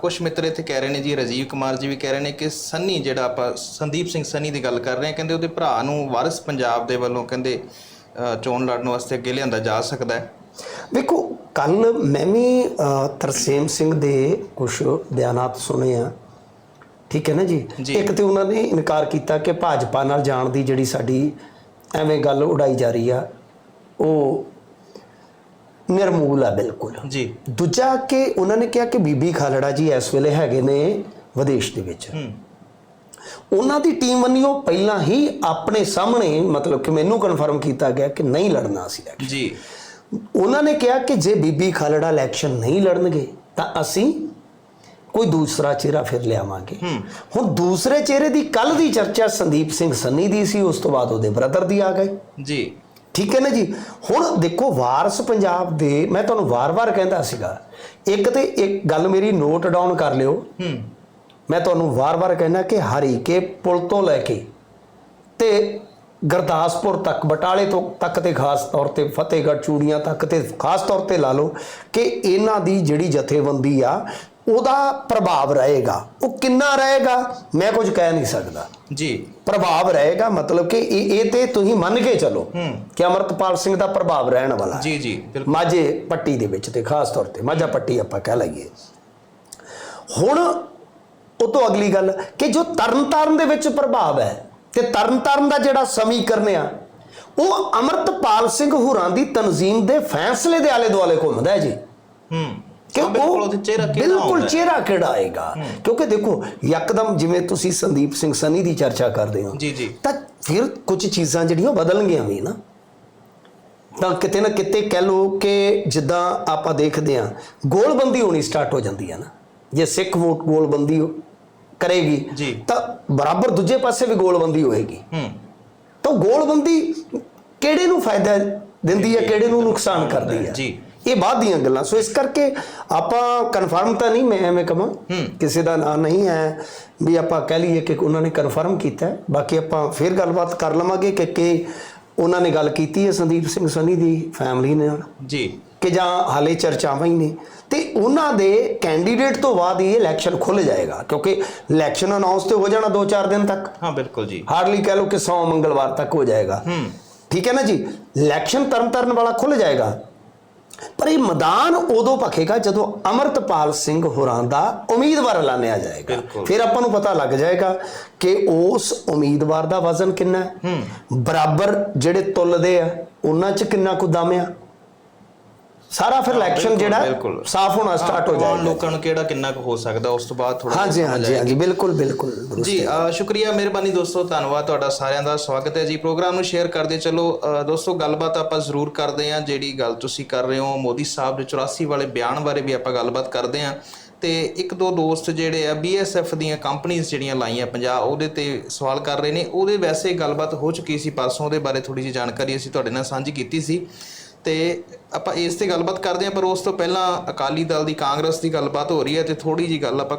ਕੁਝ ਮਿੱਤਰ ਇੱਥੇ ਕਹਿ ਰਹੇ ਨੇ ਜੀ ਰਾਜੀਵ ਕੁਮਾਰ ਜੀ ਵੀ ਕਹਿ ਰਹੇ ਨੇ ਕਿ ਸੰਨੀ ਜਿਹੜਾ ਆਪਾਂ ਸੰਦੀਪ ਸਿੰਘ ਸੰਨੀ ਦੀ ਗੱਲ ਕਰ ਰਹੇ ਹਾਂ ਕਹਿੰਦੇ ਉਹਦੇ ਭਰਾ ਨੂੰ ਵਾਰਿਸ ਪੰਜਾਬ ਦੇ ਵੱਲੋਂ ਕਹਿੰਦੇ ਚੋਣ ਲੜਨ ਵਾਸਤੇ ਅੱਗੇ ਲਿਆਂਦਾ ਜਾ ਸਕਦਾ ਹੈ। ਵੇਖੋ ਕੱਲ ਮੈਂ ਵੀ ਤਰਸੇਮ ਸਿੰਘ ਦੇ ਕੁਝ ਬਿਆਨਾਤ ਸੁਣੇ ਆ। ਠੀਕ ਹੈ ਨਾ ਜੀ। ਇੱਕ ਤੇ ਉਹਨਾਂ ਨੇ ਇਨਕਾਰ ਕੀਤਾ ਕਿ ਭਾਜਪਾ ਨਾਲ ਜਾਣ ਦੀ ਜਿਹੜੀ ਸਾਡੀ ਐਵੇਂ ਗੱਲ ਉਡਾਈ ਜਾ ਰਹੀ ਆ ਉਹ ਨਿਰਮੂਲ ਆ ਬਿਲਕੁਲ। ਜੀ। ਦੂਜਾ ਕਿ ਉਹਨਾਂ ਨੇ ਕਿਹਾ ਕਿ ਬੀਬੀ ਖਾਲੜਾ ਜੀ ਇਸ ਵੇਲੇ ਹੈਗੇ ਨੇ ਵਿਦੇਸ਼ ਦੇ ਵਿੱਚ। ਉਹਨਾਂ ਦੀ ਟੀਮ ਵੱਲੋਂ ਪਹਿਲਾਂ ਹੀ ਆਪਣੇ ਸਾਹਮਣੇ ਮਤਲਬ ਕਿ ਮੈਨੂੰ ਕਨਫਰਮ ਕੀਤਾ ਗਿਆ ਕਿ ਨਹੀਂ ਲੜਨਾ ਸੀ election। ਜੀ। ਉਹਨਾਂ ਨੇ ਕਿਹਾ ਕਿ ਜੇ ਬੀਬੀ ਖਾਲੜਾ ਇਲੈਕਸ਼ਨ ਨਹੀਂ ਲੜਨਗੇ ਤਾਂ ਅਸੀਂ ਕੋਈ ਦੂਸਰਾ ਚਿਹਰਾ ਫਿਰ ਲਿਆਵਾਂਗੇ। ਹੁਣ ਦੂਸਰੇ ਚਿਹਰੇ ਦੀ ਕੱਲ ਦੀ ਚਰਚਾ ਸੰਦੀਪ ਸਿੰਘ ਸੰਨੀ ਦੀ ਸੀ ਉਸ ਤੋਂ ਬਾਅਦ ਉਹਦੇ ਬ੍ਰਦਰ ਦੀ ਆ ਗਈ ਜੀ। ਠੀਕ ਹੈ ਨਾ ਜੀ? ਹੁਣ ਦੇਖੋ ਵਾਰਸ ਪੰਜਾਬ ਦੇ ਮੈਂ ਤੁਹਾਨੂੰ ਵਾਰ-ਵਾਰ ਕਹਿੰਦਾ ਸੀਗਾ ਇੱਕ ਤੇ ਇੱਕ ਗੱਲ ਮੇਰੀ ਨੋਟ ਡਾਊਨ ਕਰ ਲਿਓ। ਹੂੰ। ਮੈਂ ਤੁਹਾਨੂੰ ਵਾਰ-ਵਾਰ ਕਹਿਣਾ ਕਿ ਹਰੀਕੇ ਪੁਲ ਤੋਂ ਲੈ ਕੇ ਤੇ ਗੁਰਦਾਸਪੁਰ ਤੱਕ ਬਟਾਲੇ ਤੋਂ ਤੱਕ ਤੇ ਖਾਸ ਤੌਰ ਤੇ ਫਤਿਹਗੜ੍ਹ ਚੂੜੀਆਂ ਤੱਕ ਤੇ ਖਾਸ ਤੌਰ ਤੇ ਲਾ ਲਓ ਕਿ ਇਹਨਾਂ ਦੀ ਜਿਹੜੀ ਜਥੇਬੰਦੀ ਆ ਉਹਦਾ ਪ੍ਰਭਾਵ ਰਹੇਗਾ। ਉਹ ਕਿੰਨਾ ਰਹੇਗਾ ਮੈਂ ਕੁਝ ਕਹਿ ਨਹੀਂ ਸਕਦਾ। ਜੀ। ਪ੍ਰਭਾਵ ਰਹੇਗਾ ਮਤਲਬ ਕਿ ਇਹ ਇਹ ਤੇ ਤੁਸੀਂ ਮੰਨ ਕੇ ਚੱਲੋ। ਕਿ ਅਮਰਤਪਾਲ ਸਿੰਘ ਦਾ ਪ੍ਰਭਾਵ ਰਹਿਣ ਵਾਲਾ। ਜੀ ਜੀ ਮਾਝੇ ਪੱਟੀ ਦੇ ਵਿੱਚ ਤੇ ਖਾਸ ਤੌਰ ਤੇ ਮਾਝਾ ਪੱਟੀ ਆਪਾਂ ਕਹਿ ਲਈਏ। ਹੁਣ ਉਹ ਤੋਂ ਅਗਲੀ ਗੱਲ ਕਿ ਜੋ ਤਰਨਤਾਰਨ ਦੇ ਵਿੱਚ ਪ੍ਰਭਾਵ ਹੈ ਤੇ ਤਰਨਤਾਰਨ ਦਾ ਜਿਹੜਾ ਸਮੀਕਰਨ ਆ ਉਹ ਅਮਰਤਪਾਲ ਸਿੰਘ ਹੁਰਾਂ ਦੀ ਤਨਜ਼ੀਮ ਦੇ ਫੈਸਲੇ ਦੇ ਆਲੇ ਦੁਆਲੇ ਘੁੰਮਦਾ ਹੈ ਜੀ। ਹੂੰ। ਕਿ ਉਹ ਉਹਦੇ ਚਿਹਰਾ ਕਿਹੜਾ ਬਿਲਕੁਲ? ਚਿਹਰਾ ਕਿਹੜਾ ਆਏਗਾ? ਕਿਉਂਕਿ ਦੇਖੋ ਯਕਦਮ ਜਿਵੇਂ ਤੁਸੀਂ ਸੰਦੀਪ ਸਿੰਘ ਸਨੀ ਦੀ ਚਰਚਾ ਕਰਦੇ ਹੋ ਜੀ ਜੀ। ਤਾਂ ਫਿਰ ਕੁਝ ਚੀਜ਼ਾਂ ਜਿਹੜੀਆਂ ਬਦਲਣਗੀਆਂ ਵੀ ਨਾ। ਤਾਂ ਕਿਤੇ ਨਾ ਕਿਤੇ ਕਹਿ ਲੋ ਕਿ ਜਿੱਦਾਂ ਆਪਾਂ ਦੇਖਦੇ ਆ ਗੋਲਬੰਦੀ ਹੋਣੀ ਸਟਾਰਟ ਹੋ ਜਾਂਦੀ ਹੈ ਨਾ। ਜੇ ਸਿੱਖ ਵੋਟ ਗੋਲਬੰਦੀ ਹੋ- ਕਰੇਗੀ। ਤਾਂ ਬਰਾਬਰ ਦੂਜੇ ਪਾਸੇ ਵੀ ਗੋਲਬੰਦੀ ਹੋਏਗੀ। ਹੂੰ। ਤਾਂ ਗੋਲਬੰਦੀ ਕਿਹੜੇ ਨੂੰ ਫਾਇਦਾ ਦਿੰਦੀ ਹੈ ਕਿਹੜੇ ਨੂੰ ਨੁਕਸਾਨ ਕਰਦੀ ਹੈ? ਜੀ। ਇਹ ਬਾਅਦ ਦੀਆਂ ਗੱਲਾਂ। ਸੋ ਇਸ ਕਰਕੇ ਆਪਾਂ ਕਨਫਰਮ ਤਾਂ ਨਹੀਂ ਮੈਂ ਐਵੇਂ ਕਹਾਂ ਕਿਸੇ ਦਾ ਨਾਂ ਨਹੀਂ ਹੈ ਵੀ ਆਪਾਂ ਕਹਿ ਲਈਏ ਕਿ ਉਹਨਾਂ ਨੇ ਕਨਫਰਮ ਕੀਤਾ। ਬਾਕੀ ਆਪਾਂ ਫਿਰ ਗੱਲਬਾਤ ਕਰ ਲਵਾਂਗੇ ਕਿ ਕਿ ਉਹਨਾਂ ਨੇ ਗੱਲ ਕੀਤੀ ਹੈ ਸੰਦੀਪ ਸਿੰਘ ਸਨੀ ਦੀ ਫੈਮਿਲੀ ਨਾਲ। ਜੀ। ਕਿ ਜਾਂ ਹਾਲੇ ਚਰਚਾਵਾਂ ਹੀ ਨੇ। ਤੇ ਉਹਨਾਂ ਦੇ ਕੈਂਡੀਡੇਟ ਤੋਂ ਬਾਅਦ ਹੀ ਇਲੈਕਸ਼ਨ ਖੁੱਲ ਜਾਏਗਾ ਕਿਉਂਕਿ ਇਲੈਕਸ਼ਨ ਅਨਾਉਂਸ ਤੇ ਹੋ ਜਾਣਾ 2-4 ਦਿਨ ਤੱਕ। ਹਾਂ ਬਿਲਕੁਲ ਜੀ। ਹਾਰਡਲੀ ਕਹਿ ਲਓ ਕਿ 100 ਮੰਗਲਵਾਰ ਤੱਕ ਹੋ ਜਾਏਗਾ। ਹੂੰ। ਠੀਕ ਹੈ ਨਾ ਜੀ? ਇਲੈਕਸ਼ਨ ਤਰਨ ਤਾਰਨ ਵਾਲਾ ਖੁੱਲ ਜਾਏਗਾ। ਪਰ ਇਹ ਮੈਦਾਨ ਉਦੋਂ ਭਖੇਗਾ ਜਦੋਂ ਅਮਰਤਪਾਲ ਸਿੰਘ ਹੋਰਾਂ ਦਾ ਉਮੀਦਵਾਰ ਐਲਾਨਿਆ ਜਾਏਗਾ। ਫਿਰ ਆਪਾਂ ਨੂੰ ਪਤਾ ਲੱਗ ਜਾਏਗਾ ਕਿ ਉਸ ਉਮੀਦਵਾਰ ਦਾ ਵਜ਼ਨ ਕਿੰਨਾ ਹੈ। ਬਰਾਬਰ ਜਿਹੜੇ ਤੁੱਲਦੇ ਆ ਉਹਨਾਂ 'ਚ ਕਿੰਨਾ ਕੁ ਦਮ ਆ? ਸਾਰਾ ਫਿਰ ਇਲੈਕਸ਼ਨ ਜਿਹੜਾ। ਸਾਫ਼ ਹੋਣਾ ਸਟਾਰਟ ਹੋ ਜਾਏਗਾ। ਲੋਕਾਂ ਨੂੰ ਕਿਹੜਾ ਕਿੰਨਾ ਕੁ ਹੋ ਸਕਦਾ ਉਸ ਤੋਂ ਬਾਅਦ ਥੋੜਾ ਹਾਂਜੀ ਹਾਂਜੀ ਹਾਂਜੀ ਬਿਲਕੁਲ ਬਿਲਕੁਲ ਜੀ ਸ਼ੁਕਰੀਆ ਮਿਹਰਬਾਨੀ ਦੋਸਤੋ ਧੰਨਵਾਦ ਤੁਹਾਡਾ ਸਾਰਿਆਂ ਦਾ ਸਵਾਗਤ ਹੈ ਜੀ। ਪ੍ਰੋਗਰਾਮ ਨੂੰ ਸ਼ੇਅਰ ਕਰਦੇ ਚਲੋ ਦੋਸਤੋ ਗੱਲਬਾਤ ਆਪਾਂ ਜ਼ਰੂਰ ਕਰਦੇ ਹਾਂ ਜਿਹੜੀ ਗੱਲ ਤੁਸੀਂ ਕਰ ਰਹੇ ਹੋ ਮੋਦੀ ਸਾਹਿਬ ਦੇ 84 ਵਾਲੇ ਬਿਆਨ ਬਾਰੇ ਵੀ ਆਪਾਂ ਗੱਲਬਾਤ ਕਰਦੇ ਹਾਂ। ਤੇ ਇੱਕ ਦੋ ਦੋਸਤ ਜਿਹੜੇ ਆ ਬੀਐਸਐਫ ਦੀਆਂ ਕੰਪਨੀਆਂ ਜਿਹੜੀਆਂ ਲਾਈਆਂ ਪੰਜਾਬ ਉਹਦੇ ਤੇ ਸਵਾਲ ਕਰ ਰਹੇ ਨੇ। ਉਹਦੇ ਵੈਸੇ ਗੱਲਬਾਤ ਹੋ ਚੁੱਕੀ ਸੀ ਪਰਸੋਂ ਉਹਦੇ ਬਾਰੇ ਥੋੜੀ ਜਿਹੀ ਜਾਣਕਾਰੀ ਅਸੀਂ ਤੁਹਾਡੇ ਨਾਲ ਸਾਂਝੀ ਕੀਤੀ ਸੀ। ਤੇ ਆਪਾਂ ਇਸ ਤੇ ਗੱਲਬਾਤ ਕਰਦੇ ਹਾਂ, ਪਰ ਉਸ ਤੋਂ ਪਹਿਲਾਂ ਅਕਾਲੀ ਦਲ ਦੀ ਕਾਂਗਰਸ ਦੀ ਗੱਲਬਾਤ ਹੋ ਰਹੀ ਹੈ ਤੇ ਥੋੜੀ ਜੀ ਗੱਲ ਆਪਾਂ